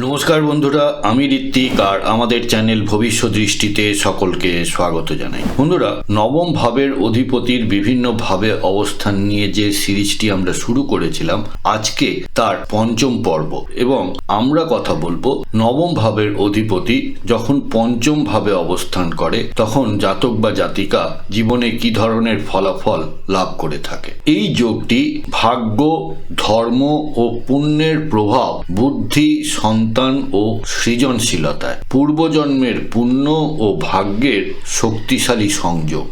নমস্কার বন্ধুরা, আমি ঋত্বিক আর আমাদের চ্যানেল ভবিষ্যৎ দৃষ্টিতে সকলকে স্বাগত জানাই। বন্ধুরা, নবম ভাবের অধিপতির বিভিন্ন ভাবে অবস্থান নিয়ে যে সিরিজটি আমরা শুরু করেছিলাম, আজকে তার পঞ্চম পর্ব। এবং আমরা কথা বলব নবম ভাবের অধিপতি যখন পঞ্চম ভাবে অবস্থান করে, তখন জাতক বা জাতিকা জীবনে কি ধরনের ফলাফল লাভ করে থাকে। এই যোগটি ভাগ্য, ধর্ম ও পুণ্যের প্রভাব, বুদ্ধি সন্তান ও সৃজনশীলতায়। পূর্বজন্মের পুণ্য ও ভাগ্যের শক্তিশালী সংযোগ।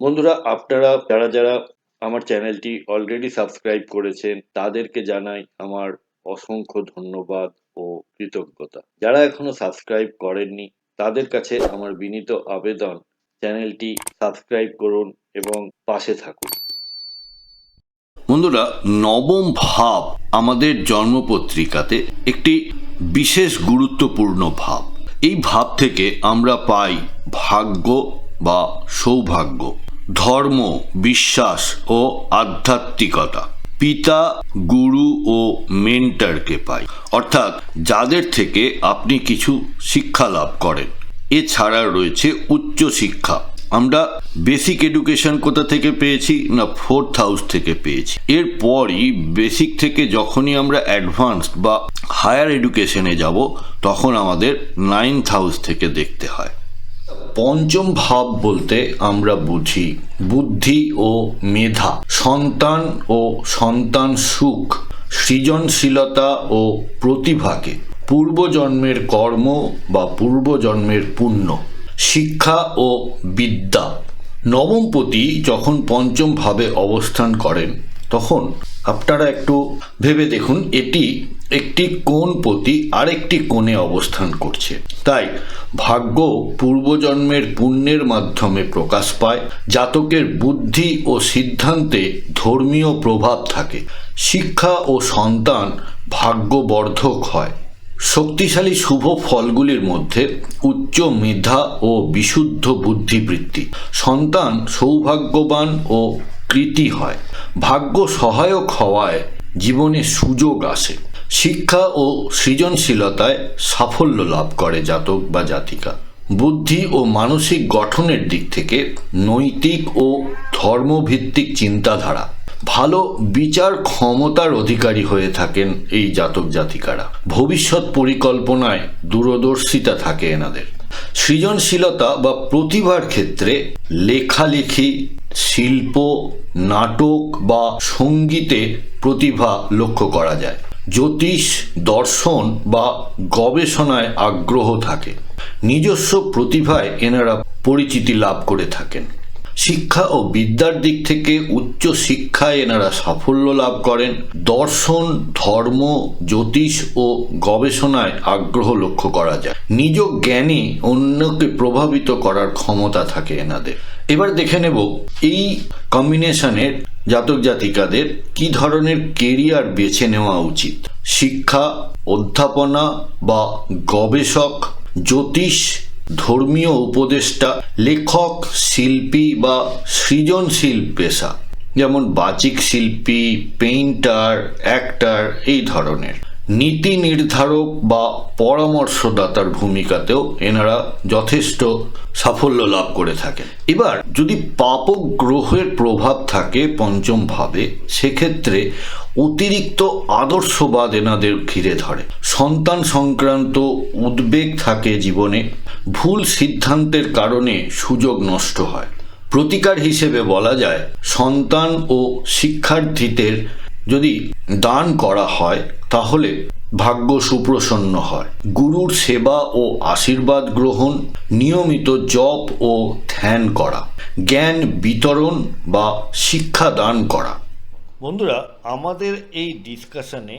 বন্ধুরা, আপনারা, যারা যারা আমার চ্যানেলটি অলরেডি সাবস্ক্রাইব করেছেন, তাদেরকে জানাই আমার অসংখ্য ধন্যবাদ। ও কৃতজ্ঞতা। যারা এখনও সাবস্ক্রাইব করেননি, তাদের কাছে আমার বিনীত আবেদন, চ্যানেলটি সাবস্ক্রাইব করুন এবং পাশে থাকুন। বন্ধুরা, নবম ভাব আমাদের জন্মপত্রিকাতে একটি বিশেষ গুরুত্বপূর্ণ ভাব। এই ভাব থেকে আমরা পাই ভাগ্য বা সৌভাগ্য, ধর্ম, বিশ্বাস ও আধ্যাত্মিকতা। পিতা, গুরু ও মেন্টারকে পাই। অর্থাৎ যাদের থেকে আপনি কিছু শিক্ষা লাভ করেন। এছাড়া রয়েছে উচ্চ শিক্ষা। আমরা বেসিক এডুকেশন কোথা থেকে পেয়েছি না ফোর্থ হাউস থেকে পেয়েছি। এরপরই বেসিক থেকে যখনই আমরা অ্যাডভান্স বা হায়ার এডুকেশনে যাব, তখন আমাদের নাইনথ হাউস থেকে দেখতে হয়। পঞ্চম ভাব বলতে আমরা বুঝি বুদ্ধি ও মেধা, সন্তান ও সন্তান সুখ, সৃজনশীলতা ও প্রতিভাকে, পূর্বজন্মের কর্ম বা পূর্বজন্মের পুণ্য, শিক্ষা ও বিদ্যা। নবমপতি যখন পঞ্চম ভাবে অবস্থান করেন, তখন আপনারা একটু ভেবে দেখুন, এটি একটি কোন প্রতি আরেকটি কোণে অবস্থান করছে। তাই ভাগ্য পূর্বজন্মের পুণ্যের মাধ্যমে প্রকাশ পায়, জাতকের বুদ্ধি ও সিদ্ধান্তে ধর্মীয় প্রভাব থাকে। শিক্ষা ও সন্তান ভাগ্যবর্ধক হয়। শক্তিশালী শুভ ফলগুলির মধ্যে উচ্চ মেধা ও বিশুদ্ধ বুদ্ধিবৃত্তি। সন্তান সৌভাগ্যবান ও কৃতি হয়। ভাগ্য সহায়ক হওয়ায় জীবনে সুযোগ আসে। শিক্ষা ও সৃজনশীলতায় সাফল্য লাভ করে জাতক বা জাতিকা। বুদ্ধি ও মানসিক গঠনের দিক থেকে নৈতিক ও ধর্মভিত্তিক চিন্তাধারা। ভালো বিচার ক্ষমতার অধিকারী হয়ে থাকেন এই জাতক জাতিকারা। ভবিষ্যৎ পরিকল্পনায় দূরদর্শিতা থাকে এনাদের। সৃজনশীলতা বা প্রতিভার ক্ষেত্রে লেখালেখি, শিল্প, নাটক বা সঙ্গীতে প্রতিভা লক্ষ্য করা যায়। জ্যোতিষ, দর্শন বা গবেষণায় আগ্রহ থাকে। নিজস্ব প্রতিভায় এনারা পরিচিতি লাভ করে থাকেন। শিক্ষা ও বিদ্যার দিক থেকে উচ্চ শিক্ষায় এনারা সাফল্য লাভ করেন। দর্শন, ধর্ম, জ্যোতিষ ও গবেষণায় আগ্রহ লক্ষ্য করা যায়। নিজ জ্ঞানে অন্যকে প্রভাবিত করার ক্ষমতা থাকে এনাদের। এবার দেখে নেব এই কম্বিনেশনের জাতক জাতিকাদের কি ধরনের কেরিয়ার বেছে নেওয়া উচিত? শিক্ষা, অধ্যাপনা বা গবেষক, জ্যোতিষ, ধর্মীয় উপদেষ্টা, লেখক, শিল্পী বা সৃজনশীল পেশা? যেমন বাচিক শিল্পী, পেইন্টার, অ্যাক্টার, এই ধরনের। নীতি নির্ধারক বা পরামর্শদাতার ভূমিকাতেও এনারা যথেষ্ট সাফল্য লাভ করে থাকেন। এবার, যদি পাপক গ্রহের প্রভাব থাকে পঞ্চম ভাবে, সেক্ষেত্রে অতিরিক্ত আদর্শবাদ এনাদের ঘিরে ধরে। সন্তান সংক্রান্ত উদ্বেগ থাকে জীবনে, ভুল সিদ্ধান্তের কারণে সুযোগ নষ্ট হয়। প্রতিকার হিসেবে বলা যায়, সন্তান ও শিক্ষার্থীদের যদি দান করা হয়, তাহলে ভাগ্য সুপ্রসন্ন হয়। গুরুর সেবা ও আশীর্বাদ গ্রহণ, নিয়মিত জপ ও ধ্যান করা, জ্ঞান বিতরণ বা শিক্ষা দান করা। বন্ধুরা, আমাদের এই ডিসকাশনে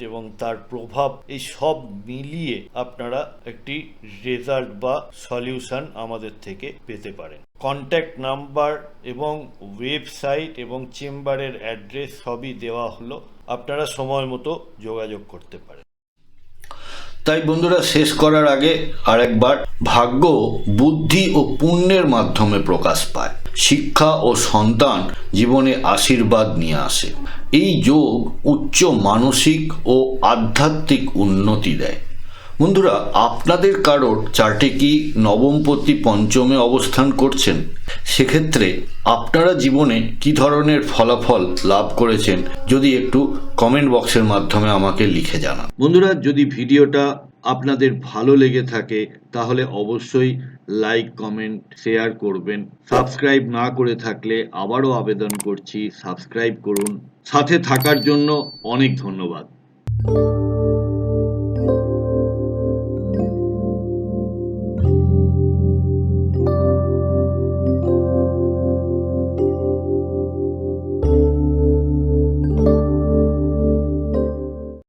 এবং তার প্রভাব, এই সব মিলিয়ে আপনারা একটি রেজাল্ট বা সলিউশন আমাদের থেকে পেতে পারেন। কন্ট্যাক্ট নাম্বার এবং ওয়েবসাইট এবং চেম্বারের অ্যাড্রেস সবই দেওয়া হলো। আপনারা সময় মতো যোগাযোগ করতে পারেন। তাই বন্ধুরা, শেষ করার আগে আরেকবার ভাগ্য, বুদ্ধি ও পুণ্যের মাধ্যমে প্রকাশ পায়। শিক্ষা ও সন্তান জীবনে আশীর্বাদ নিয়ে আসে। এই যোগ উচ্চ মানসিক ও আধ্যাত্মিক উন্নতি দেয়। বন্ধুরা, আপনাদের কারোর চার্টে কি নবমপতি পঞ্চমে অবস্থান করছেন? সেক্ষেত্রে আপনারা জীবনে কি ধরনের ফলাফল লাভ করেছেন, যদি একটু কমেন্ট বক্সের মাধ্যমে আমাকে লিখে জানান। বন্ধুরা, যদি ভিডিওটা আপনাদের ভালো লেগে থাকে, তাহলে অবশ্যই লাইক কমেন্ট শেয়ার করবেন। সাবস্ক্রাইব না করে থাকলে আবারও আবেদন করছি। সাবস্ক্রাইব করুন। সাথে থাকার জন্য অনেক ধন্যবাদ।